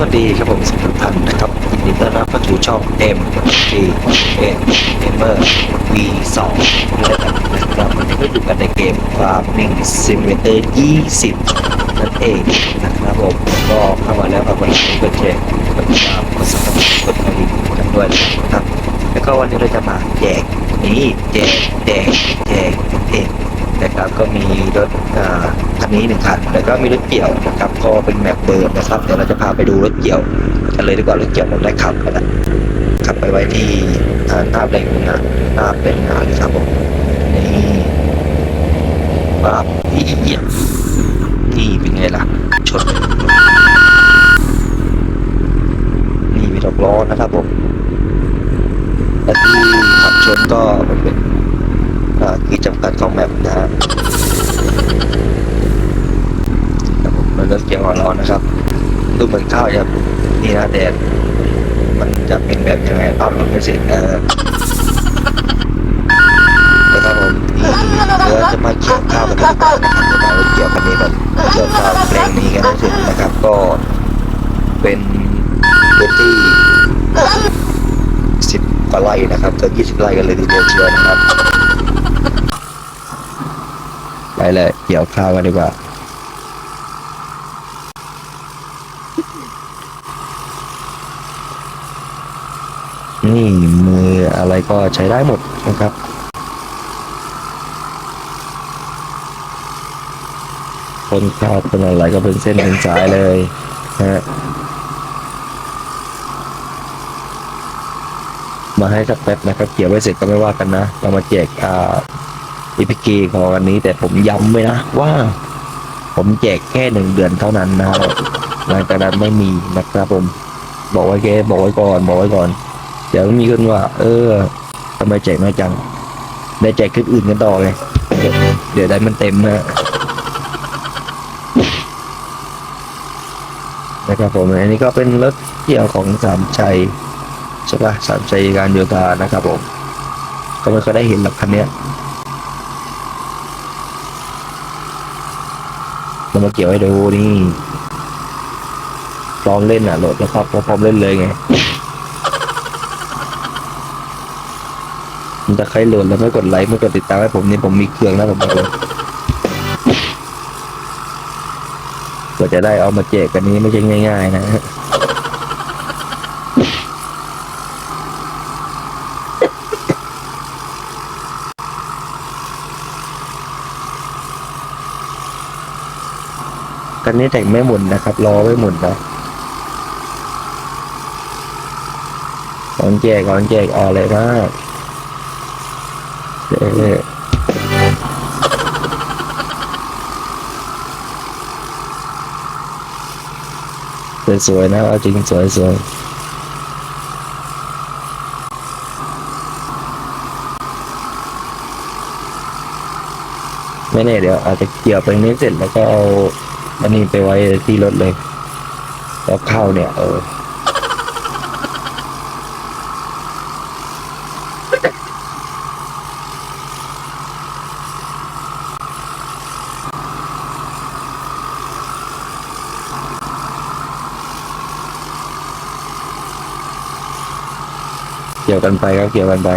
วัสดีครับผมสุภพันธ์นะครับยินดีต้อนรับเข้าสู่ช่อง M G N Gamer V 2นะครับวันนี้ก็อยู่กันในเกม Farming Simulator 20 นั่นเองนะครับผมก็เข้ามาแล้วครับวันนี้กดแชร์กดติดตามกดซับสไครต์กดกระดิ่งกันด้วยนะครับ แล้วก็วันนี้เราจะมาแจกนี่แจกแจกแจกเองนะครับก็มีรถอ่า นนี้หนึ่งคันแล้วก็มีรถเกี่ยวนะครับก็เป็นแมปเดิมนะครับเดี๋ยวเราจะพาไปดูรถเกี่ยวกันเลยดีกว่ารถเกี่ยวราได้ขับกันะขับไปไว้ที่อ่าหน้าแปลงนาหน้าแปลงนาเลยครับผมนี่ปั๊บนี่เป็นไงล่ะชนนี่มีดอกล้อนะครับผมและที่ขับชนก็มันเป็นอ่าขีดจำกัดของแมปนะฮะ รันรถเกี่ยวของเรานะครับดูเหมือนข้าวจะนี่นะแดดมันจะเป็นแบบยังไงตอนมันไม่เสร็จนะนะครับผมเดี๋ยวจะมาเกี่ยวข้าวกันดีกว่านะครับเกี่ยวคันนี้ก่อนเกี่ยวข้าวแปลงนี้กันให้เสร็จนะครับ ก็เป็นพื้นที่สิบกว่าไร่นะครับเกือบยี่สิบไร่กันเลยทีเดียวเชียวนะครับไปเลยเกี่ยวข้าวกันดีกว่า นี่มืออะไรก็ใช้ได้หมดนะครับคนข้าวคนอะไรก็เป็นเส้นเป็นสายเลยนะฮะมาให้สักแป๊บนะครับ เกี่ยวไว้เสร็จก็ไม่ว่ากันนะ เรามาแจกอ่าอีพีกีของวันนี้ แต่ผมย้ำไว้นะว่า ผมแจกแค่หนึ่งเดือนเท่านั้นนะครับหลังจากนั้นไม่มีนะครับผม บอกไว้แค่บอกไว้ก่อน บอกไว้ก่อน เดี๋ยวมีคนว่า เออทำไมแจกน้อยจัง ได้แจกคลิปอื่นกันต่อไงเดี๋ยวเดี๋ยวได้มันเต็มนะนะครับผมอันนี้ก็เป็นรถเที่ยวของสามชัยใช่ปะสามใจการโยธานะครับผม ก็ไม่เคยได้เห็นหรอกคันเนี้ยเรามาเกี่ยวให้ดูนี่พร้อมเล่นอะโหลดแล้วครับพร้อมเล่นเลยไง มันจะใครโหลดแล้วไม่กดไลค์ไม่กดติดตามให้ผมนี่ผมมีเครื่องนะผมบอกเลยกว่าจะได้เอามาแจกกันนี้ไม่ใช่ง่าย ๆ นะกันนี้แต่งไม่หมุนนะครับรอไม่หมุนนะก่อนแจกก่อนแจกออกเลยมาก เด้สวยๆนะเอาจริงสวยๆไม่แน่เดี๋ยวอาจจะเกี่ยวไปนี้เสร็จแล้วก็เอาอันนี้ไปไว้ที่รถเลย แล้วเข้าเนี่ย เออ เกี่ยวกันไปก็เกี่ยวกันไป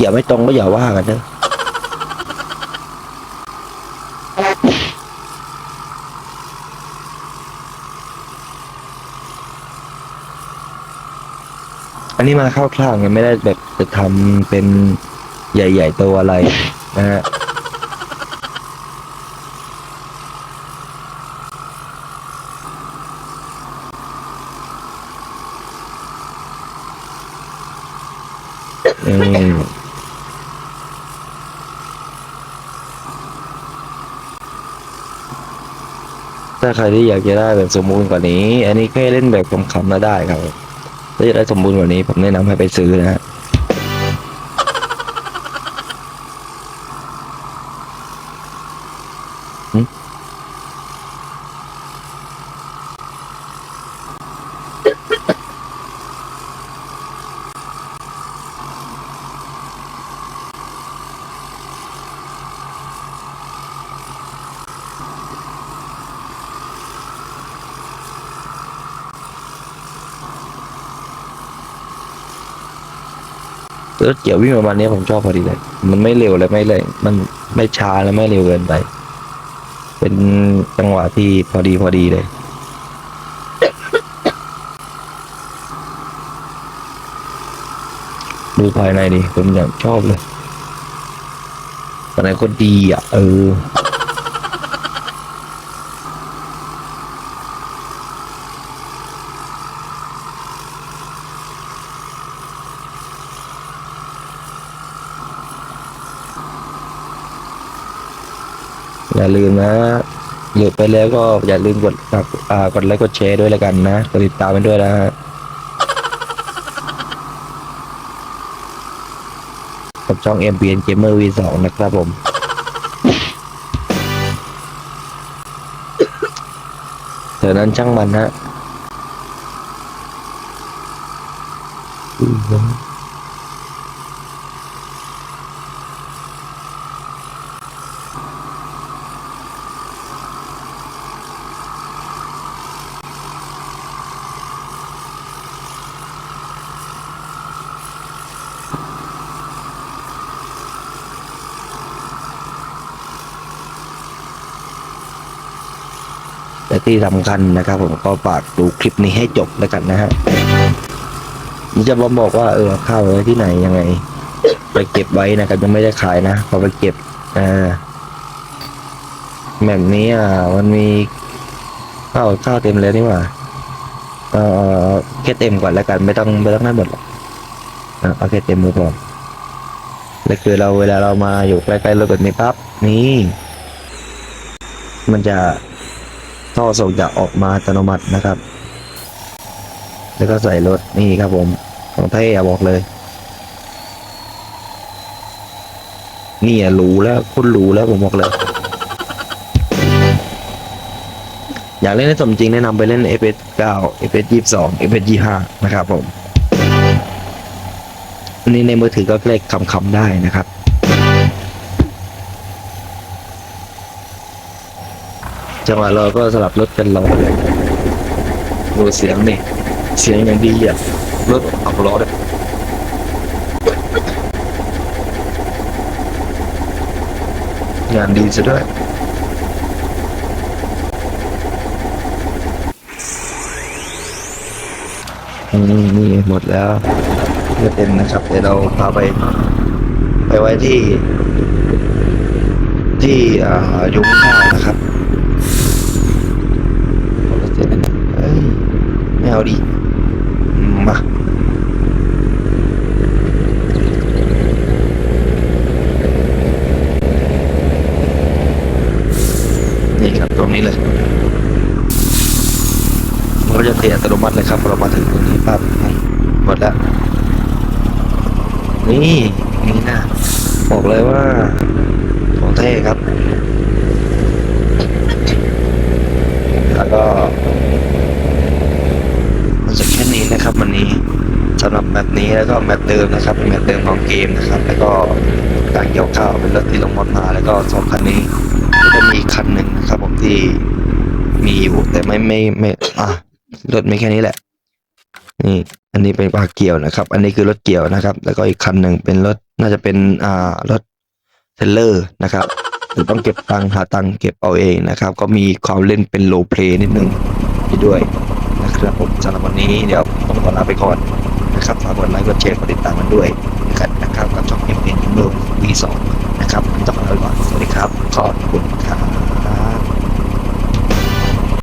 เกี่ยวไม่ตรงก็อย่าว่ากันเนอะอันนี้มาเข้าคล่างยังไม่ได้แบบจะทำเป็นใหญ่ ๆ ตัวอะไรนะฮะ อืมถ้าใครที่อยากจะได้แบบสมบูรณ์กว่านี้ อันนี้แค่เล่นแบบคำๆแล้วได้ครับถ้าอยากได้สมบูรณ์กว่านี้ ผมแนะนำให้ไปซื้อนะฮะ รถเกี่ยววิ่งประมาณนี้ผมชอบพอดีเลย มันไม่เร็วและไม่เลยมันไม่ช้าและไม่เร็วเกินไป เป็นจังหวะที่พอดีพอดีเลยดูภายในดิผมอย่างชอบเลยภายในก็ดีอะ เออ อย่าลืมนะหลุดไปแล้วก็อย่าลืมกดกอ่ากดไลค์กดแชร์ด้วยแล้วกันนะกดติดตามไปด้วยนะฮะกับช่อง MPN Gamer V2 นะครับผมเดี๋ยวนั้นช่างมันฮะ ที่สำคัญนะครับ ผมก็ฝากดูคลิปนี้ให้จบแล้วกันนะฮะนี่จะบอกบอกว่าเออเข้าไว้ที่ไหนยังไง ไปเก็บไว้นะครับยังไม่ได้ขายนะพอไปเก็บอ่าแบบนี้อะมันมีข้าวข้าวเต็มเลยนี่หว่าเออเอาเอาแค่เต็มก่อนแล้วกัน ไม่ต้องไม่ต้องได้หมดหรอกอะเอาแค่เต็มมือก่อนแล้วคือเราเวลาเรามาอยู่ใกล้ๆรถแบบนี้ปั๊บนี่ มันจะ ท่อส่งจะออกมาอัตโนมัตินะครับ แล้วก็ใส่รถนี่ครับผม ของเท่อะบอกเลย นี่อะรู้แล้วคุณรู้แล้วผมบอกเลย อยากเล่นให้สมจริงแนะนำไปเล่น f s 9 f s 22 f s 25นะครับผมอันนี้ในมือถือก็เล่นคำๆได้นะครับ จังหวะเราก็สลับรถกันราเลยดูเสียงนี่ เสียงอย่างดีอะรถออกล้อเลยงานดีซะด้วยนี่นี่หมดแล้วเพื่อเต็มนะครับเดี๋ยวเราพาไป ไปไว้ที่ ที่อ่ายุ้งข้าวนะครับ เอ้ยไม่เอาดิมานี่ครับตรงนี้เลยมันก็จะเทอัตโนมัติเลยครับพอเรามาถึงตรงนี้ปั๊บหมดแล้ว นี่นี่นะบอกเลยว่าของเท่ครับ แล้วก็มันจะแค่นี้นะครับ วันนี้สำหรับแมปนี้แล้วก็แมปเดิมนะครับเป็นแมปเดิมของเกมนะครับ แล้วก็การเกี่ยวข้าวเป็นรถที่ลงมดมา แล้วก็สองคันนี้ก็มีอีคันหนึ่งนะครับผมที่มีอยู่แต่ไม่ไม่ไม่อะรถไม่แค่นี้แหละ นี่ อันนี้เป็นปลาเกี่ยวนะครับ อันนี้คือรถเกี่ยวนะครับ แล้วก็อีกคันหนึ่งเป็นรถน่าจะเป็นอ่ารถเทรลเลอร์นะครับือต้องเก็บตังค์หาตังค์เก็บเอาเองนะครับ ก็มีความเล่นเป็นโลเพลนิดนึงไปด้วยนะครับผมสำหรับวันนี้เดี๋ยวต้องขอลาไปก่อนนะครับฝากกดไลค์กดแชร์กดติดตามกันด้วยกันนะครับกับช่องเอ็มเอ็นเบอร์วีสองนะครับต้องขอลาไปก่อนสวัสดีครับขอบคุณครับ